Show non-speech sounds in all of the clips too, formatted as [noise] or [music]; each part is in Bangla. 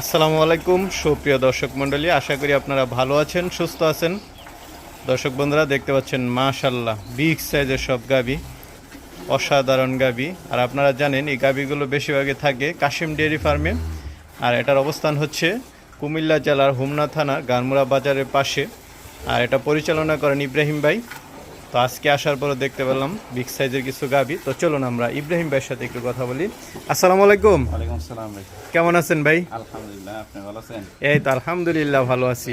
আসসালামু আলাইকুম, সুপ্রিয় দর্শক মণ্ডলী, আশা করি আপনারা ভালো আছেন, সুস্থ আছেন। দর্শক বন্ধুরা, দেখতে পাচ্ছেন মাশাল্লাহ বিগ সাইজের সব গাবি, অসাধারণ গাবি। আর আপনারা জানেন, এই গাবিগুলো বেশিরভাগই থাকে কাশিম ডেয়ারি ফার্মে। আর এটার অবস্থান হচ্ছে কুমিল্লা জেলার হোমনা থানার গানমুড়া বাজারের পাশে। আর এটা পরিচালনা করেন ইব্রাহিম ভাই। তো আজকে আসার পরে দেখতে পেলাম বিগ সাইজের কিছু গাবি। তো চলুন আমরা ইব্রাহিম ভাইয়ের সাথে একটু কথা বলি। আসসালামু আলাইকুম। ওয়ালাইকুম আসসালাম ভাই। কেমন আছেন ভাই? আলহামদুলিল্লাহ আপনি ভালো আছেন? এই তো আলহামদুলিল্লাহ ভালো আছি।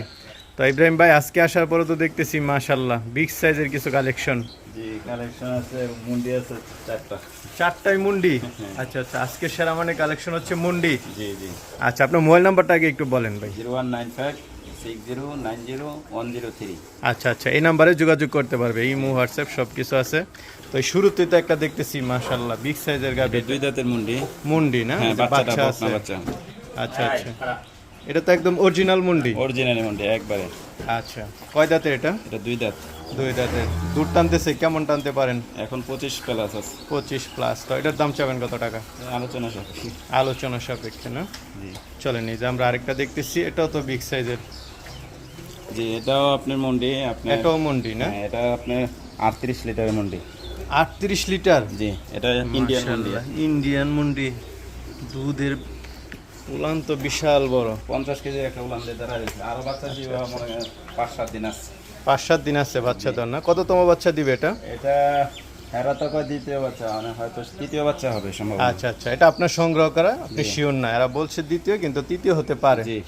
তো ইব্রাহিম ভাই আজকে আসার পরে তো দেখতেছি মাশাল্লাহ বিগ সাইজের কিছু কালেকশন জি কালেকশন আছে মুন্ডি আছে চারটা। চারটাই মুন্ডি? আচ্ছা আচ্ছা আজকে সেরা মানে কালেকশন হচ্ছে মুন্ডি। জি জি। আচ্ছা আপনার মোবাইল নাম্বারটা আগে একটু বলেন ভাই। Zero one nine five six zero nine zero one zero three আচ্ছা আচ্ছা এই নাম্বারে যোগাযোগ করতে পারবে ইমো হোয়াটসঅ্যাপ সব কিছু আছে। তো শুরুতে তো একটা দেখতেছি মাশাল্লাহ বিগ সাইজের গাবি দুই দাঁতের মুন্ডি। মুন্ডি না? হ্যাঁ আছে। বাচ্চা। আচ্ছা আচ্ছা। এটা তো একদম অরিজিনাল মুন্ডি। অরিজিনাল মুন্ডি একবারে। আচ্ছা কয় দাঁতের এটা? এটা দুই দাঁত। দুই দাঁতের। দুধ টানতেছে কেমন টানতে পারেন? এখন পঁচিশ প্লাস আছে। পঁচিশ প্লাস তো এটার দাম চাবেন কত টাকা? আলোচনা সাপেক্ষে। আলোচনা সাপেক্ষে না? জি। চলেন এই যে আমরা আরেকটা দেখতেছি এটাও তো বিগ সাইজের জি এটাও আপনার মুন্ডি আপনি এটাও মন্ডি না? হ্যাঁ, এটা আপনার আটত্রিশ লিটারের মুন্ডি। আটত্রিশ লিটার? জি এটা ইন্ডিয়ান মুন্ডি। ইন্ডিয়ান মুন্ডি। দুধের উলান তো বিশাল বড়। পঞ্চাশ কেজি একটা উলান দিয়ে দাঁড়া আরও বাচ্চা দিবে মনে হয় পাঁচ সাত দিন আছে। পাঁচ সাত দিন আছে বাচ্চা তো না? কততম বাচ্চা দিবে এটা? এটা হেরা তো দ্বিতীয় বাচ্চা? মানে হয়তো তৃতীয় বাচ্চা হবে সম্ভব আচ্ছা আচ্ছা এটা আপনার সংগ্রহ করা? আপনি শিওর না? এরা বলছে দ্বিতীয় কিন্তু তৃতীয় হতে পারে। জি।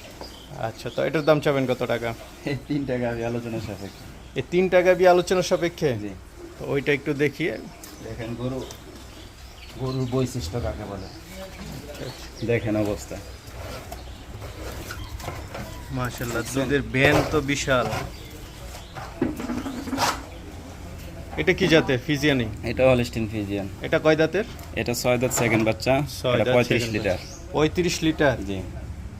আচ্ছা তো এটার দাম চাবেন কত টাকা? এই তিন টাকা আমি আলোচনা সাপেক্ষে। এই তিন টাকা দিয়ে আলোচনা সাপেক্ষে? জি। তো ওইটা একটু দেখিয়ে দেখেন গরু গরুর বৈশিষ্ট্য কাকে বলে? দেখেন অবস্থা। মাশাল্লাহ দুধের ব্যান তো বিশাল। এটা কি জাতের? ফিজিয়ানি? এটা হলিস্টিন ফিজিয়ান। এটা কয় দাঁতের? এটা ছয় দাঁত সেকেন্ড বাচ্চা ছয় পঁয়ত্রিশ লিটার। পঁয়ত্রিশ লিটার? জি।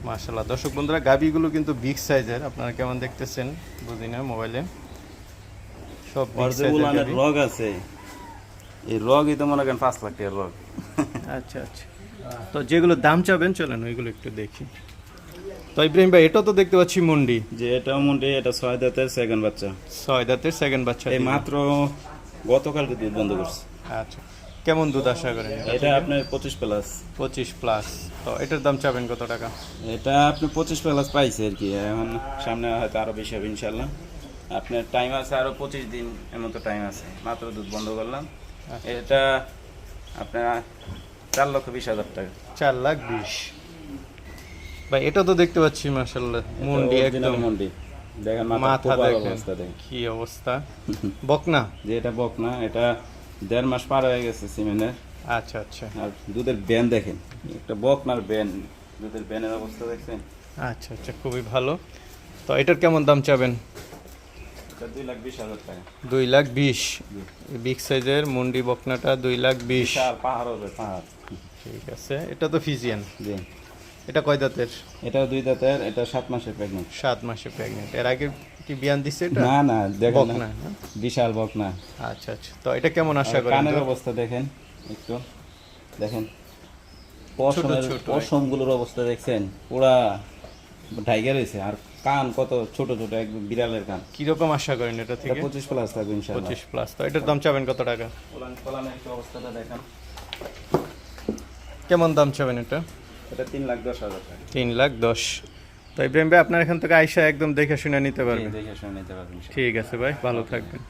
মাশাল্লাহ দর্শক বন্ধুরা গাবিগুলো কিন্তু বিগ সাইজের আপনারা কেমন দেখতেছেন? বুঝি না মোবাইলে সব। রগ আছে। এই রগই তো মনে করেন পাঁচ লাখ টাকার রগ। আচ্ছা আচ্ছা। তো যেগুলো দাম চাবেন চলেন ওইগুলো একটু দেখি। তো ইব্রাহিম ভাই এটা তো দেখতে পাচ্ছি মন্ডি। যে এটাও মুন্ডি এটা ছয় দাঁতের সেকেন্ড বাচ্চা। ছয় দাঁতের সেকেন্ড বাচ্চা এই মাত্র গতকালকে দুধ বন্ধ করছে। আচ্ছা। কেমন দুধ আশা করেন? এটা আপনার পঁচিশ প্লাস পঁচিশ প্লাস তো এটার দাম চাবেন কত টাকা? এটা আপনি পঁচিশ প্লাস পাইছে আর কি। এখন সামনে হয়তো আরও বেশি হবে ইনশাল্লাহ আপনার টাইম আছে আরও পঁচিশ দিন এর মতো টাইম আছে। মাত্র দুধ বন্ধ করলাম। এটা আপনার চার লক্ষ বিশ হাজার টাকা। চার লাখ বিশ। ভাই এটা তো দেখতে পাচ্ছি মার্শাল্লাহ মুন্ডি একদম। মুন্ডি। দেখেন মাথা দেখেন। কি অবস্থা। [laughs] বকনা? যে এটা বকনা। এটা দেড় মাস পার হয়ে গেছে সিমেন্টের। আচ্ছা আচ্ছা। আর দুধের ব্যান দেখেন একটা বকনার ব্যান দুধের ব্যানের অবস্থা দেখছেন? আচ্ছা আচ্ছা খুবই ভালো। তো এটার কেমন দাম চাবেন? দুই লাখ বিশ হাজার টাকা। দুই লাখ বিশ। বিগ সাইজের মুন্ডি বকনাটা দুই লাখ বিশ। পাহাড় হবে পাহাড়। ঠিক আছে এটা তো ফিজিয়ান। জি। এটা কয় দাঁতের? এটা দুই দাঁতের এটা সাত মাসের প্রেগনেন্ট সাত মাসে প্রেগনেন্ট এর আগে কি বিয়ান দিচ্ছে এটা? না না দেখেন না। বিশাল বিশাল বকনা আচ্ছা আচ্ছা। তো এটা কেমন আশা করেন? কানের অবস্থা দেখেন একটু। দেখেন পশমের পশমগুলোর অবস্থা দেখছেন পুরা ঢাইগা রয়েছে। আর কান কত ছোট ছোট একদম বিড়ালের কান। কীরকম আশা করেন এটা থেকে? পঁচিশ প্লাস থাকবে ইনশাল্লাহ পঁচিশ প্লাস তো এটার দাম চাবেন কত টাকা? কোলান কোলানের অবস্থাটা দেখেন। কেমন দাম চাবেন এটা? এটা তিন লাখ দশ হাজার টাকা। তিন লাখ দশ। তো ইব্রাহিম ভাই আপনার এখান থেকে আইসা একদম দেখে শুনে নিতে পারবেন। দেখে শুনে নিতে পারবেন ঠিক আছে ভাই ভালো থাকবেন।